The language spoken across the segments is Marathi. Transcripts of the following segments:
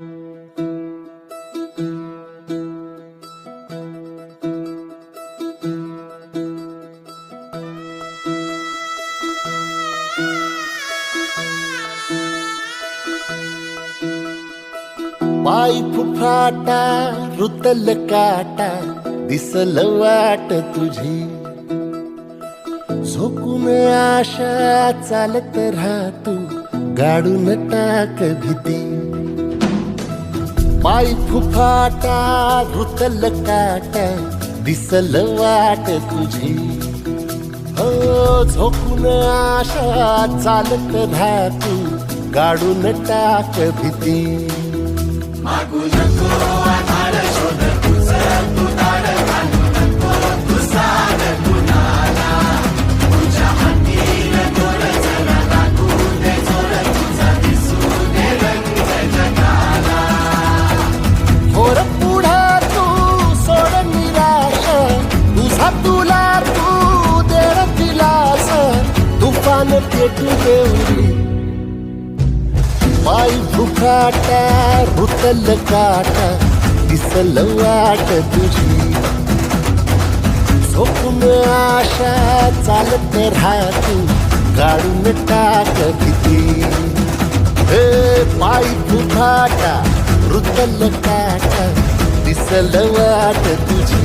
पाय फुफाटा रुतल काटा दिसल वाट तुझी. झोकून आशा चालत राहतू गाडून टाक भीती. पाय फुफाटा रुतल काटा दिसल वाट तुझी. हो झोपून आशा चालत धातू गाडून टाक भीती. तुला तू देव दिलास तुफान पेटू देवरी पाय फुकाटा रुतल काटा दिसल वाट तुझी. झोपून आशा चालत राहतू काढून टाक किती. हे पाय फुकाटा रुतल काटा दिसल वाट तुझी.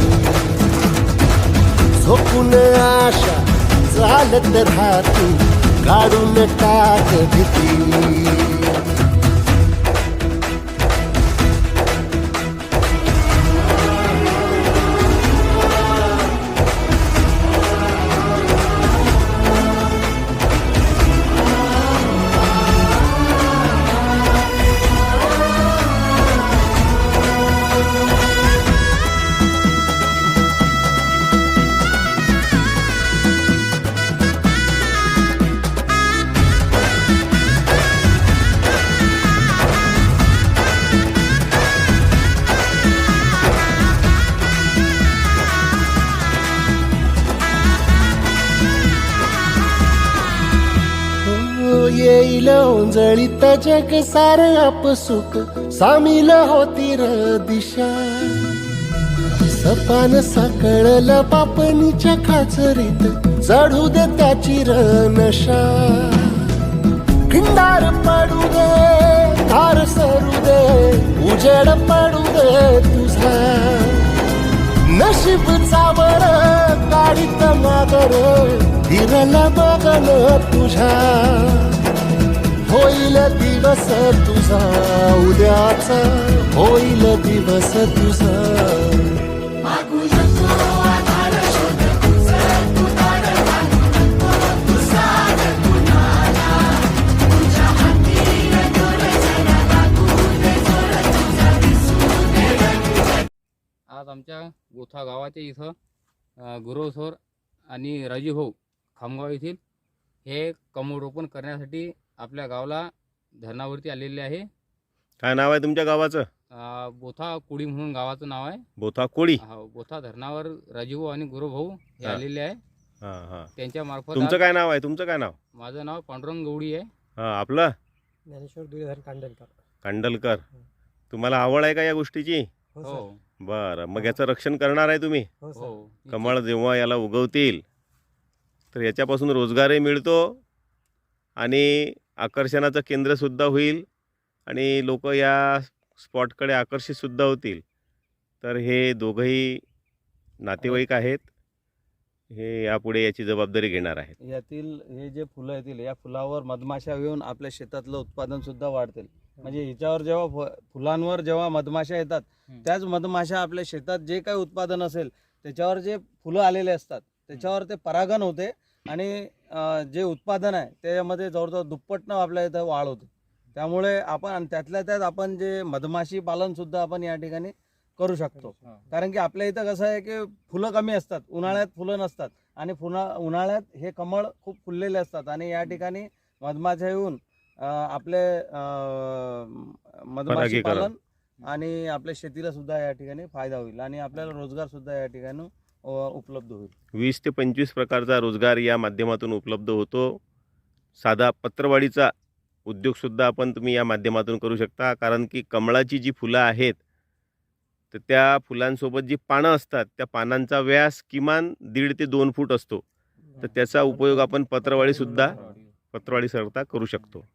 झोपून आशा चालत राहतू काढून टाक भीती. येईल ओंजळीत जग सार आपसुक सामील होती र दिशा. सपान साकळल पापणीच्या खाचरीत चढू दे त्याची र नशा खिंडार पडू दे धार सरू दे उजेड पडू दे तुझा. नशीब चावर काढीत मागर फिरल बघन तुझ्या होईल दिवस तुझा उद्याचा होईल दिवस तुझा. आज आमच्या गोथा गावाच्या इथं अ, गुरव सर आणि राजू भाऊ खामगाव येथील हे कमरोपण करण्यासाठी आपल्या गावाला धरणावरती आलेले आहे. काय नाव आहे तुमच्या गावाचं? अ, बोथा कुडी म्हणून गावाचं नाव आहे. बोथा कोळी हा, बोथा धरणावर राजू भाऊ आणि गुरव भाऊ हे हा. आलेले आहे. हा हा. त्यांच्या मार्फत तुमचं काय नाव आहे? तुमचं काय नाव? माझं नाव पांडुरंग गवडी आहे. हा आपलं? ज्ञानेश्वर दुर्योधन कांडलकर. कांडलकर. तुम्हाला आवड आहे का या गोष्टीची? हो हो. सर. बरं मग याचं रक्षण करणार आहे तुम्ही? हो सर. हो. कमळ जेव्हा याला उगवतील तर याच्यापासून रोजगारही मिळतो आणि आकर्षणाचं केंद्रसुद्धा होईल आणि लोक या स्पॉटकडे आकर्षितसुद्धा होतील. तर हे दोघंही नातेवाईक आहेत. हे यापुढे याची जबाबदारी घेणार आहेत. यातील हे जे फुलं येतील या फुलावर मधमाशा येऊन आपल्या शेतातलं उत्पादन सुद्धा वाढतील. म्हणजे ह्याच्यावर जेव्हा फ- फुलांवर जेव्हा मधमाशा येतात. त्याच मधमाशा आपल्या शेतात जे काही उत्पादन असेल त्याच्यावर जे फुलं आलेले असतात त्याच्यावर ते परागण होते. आणि जे उत्पादन आहे त्याच्यामध्ये जवळजवळ दुप्पटनं आपल्या इथं वाढ होते. त्यामुळे आपण आणि त्यातल्या त्यात आपण जे मधमाशी पालन सुद्धा आपण या ठिकाणी करू शकतो. कारण की आपल्या इथं कसं आहे की फुलं कमी असतात उन्हाळ्यात फुलं नसतात. आणि पुन्हा उन्हाळ्यात हे कमळ खूप फुललेले असतात. आणि या ठिकाणी मधमाशा येऊन आपले मधमाशी. पालन आणि आपल्या शेतीला सुद्धा या ठिकाणी फायदा होईल. आणि आपल्याला रोजगार सुद्धा या ठिकाणी उपलब्ध होईल. वीस ते पंचवीस प्रकारचा रोजगार या माध्यमातून उपलब्ध होतो. साधा पत्रवाढीचा उद्योगसुद्धा आपण तुम्ही या माध्यमातून करू शकता. कारण की कमळाची जी फुलं आहेत तर त्या फुलांसोबत जी पानं असतात त्या पानांचा व्यास किमान दीड ते दोन फूट असतो. तर त्याचा उपयोग आपण पत्रवाळीसुद्धा पत्रवाळीकरता करू शकतो.